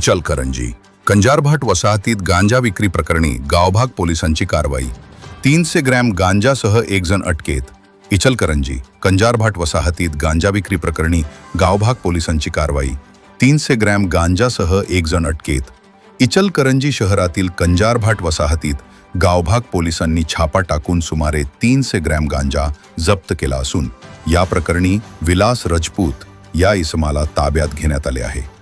इचलकरंजी. कंजारभाट वसाहतीत गांजा विक्री प्रकरणी गावभाग पोलिसांची कारवाई. तीनशे ग्रॅम गांजासह एक जण अटकेत. इचलकरंजी कंजारभाट वसाहतीत गांजा विक्री प्रकरणी गावभाग पोलिसांची कारवाई. तीनशे ग्रॅम गांजासह एक जण अटकेत. इचलकरंजी शहरातील कंजारभाट वसाहतीत गावभाग पोलिसांनी छापा टाकून सुमारे तीनशे ग्रॅम गांजा जप्त केला असून या प्रकरणी विलास रजपूत या इसमाला ताब्यात घेण्यात आले आहे.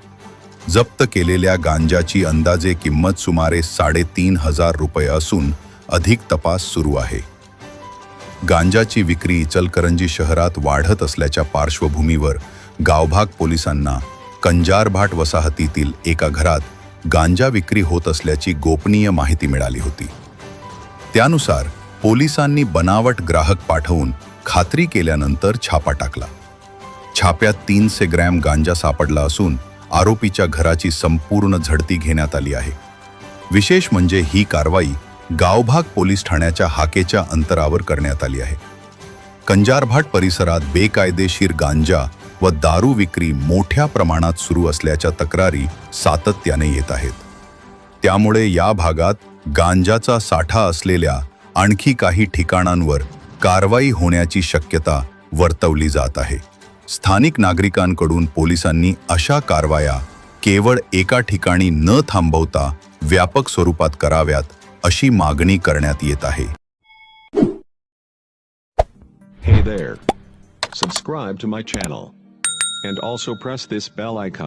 जप्त केलेल्या गांजाची अंदाजे किंमत सुमारे साडेतीन हजार रुपये असून अधिक तपास सुरू आहे. गांजाची विक्री इचलकरंजी शहरात वाढत असल्याच्या पार्श्वभूमीवर गावभाग पोलिसांना कंजारभाट वसाहतीतील एका घरात गांजा विक्री होत असल्याची गोपनीय माहिती मिळाली होती. त्यानुसार पोलिसांनी बनावट ग्राहक पाठवून खात्री केल्यानंतर छापा टाकला. छाप्यात तीनशे ग्रॅम गांजा सापडला असून आरोपीच्या घराची संपूर्ण झडती घेण्यात आली आहे. विशेष म्हणजे ही कारवाई गावभाग पोलीस ठाण्याच्या हाकेच्या अंतरावर करण्यात आली आहे. कंजारभाट परिसरात बेकायदेशीर गांजा व दारू विक्री मोठ्या प्रमाणात सुरू असल्याच्या तक्रारी सातत्याने येत आहेत. त्यामुळे या भागात गांजाचा साठा असलेल्या आणखी काही ठिकाणांवर कारवाई होण्याची शक्यता वर्तवली जात आहे. स्थानिक नागरिकांकडून पोलिसांनी अशा कारवाया केवळ एका ठिकाणी न थांबवता व्यापक स्वरूपात कराव्यात अशी मागणी करण्यात येत आहे Hey there. Subscribe to my channel. And also press this bell icon.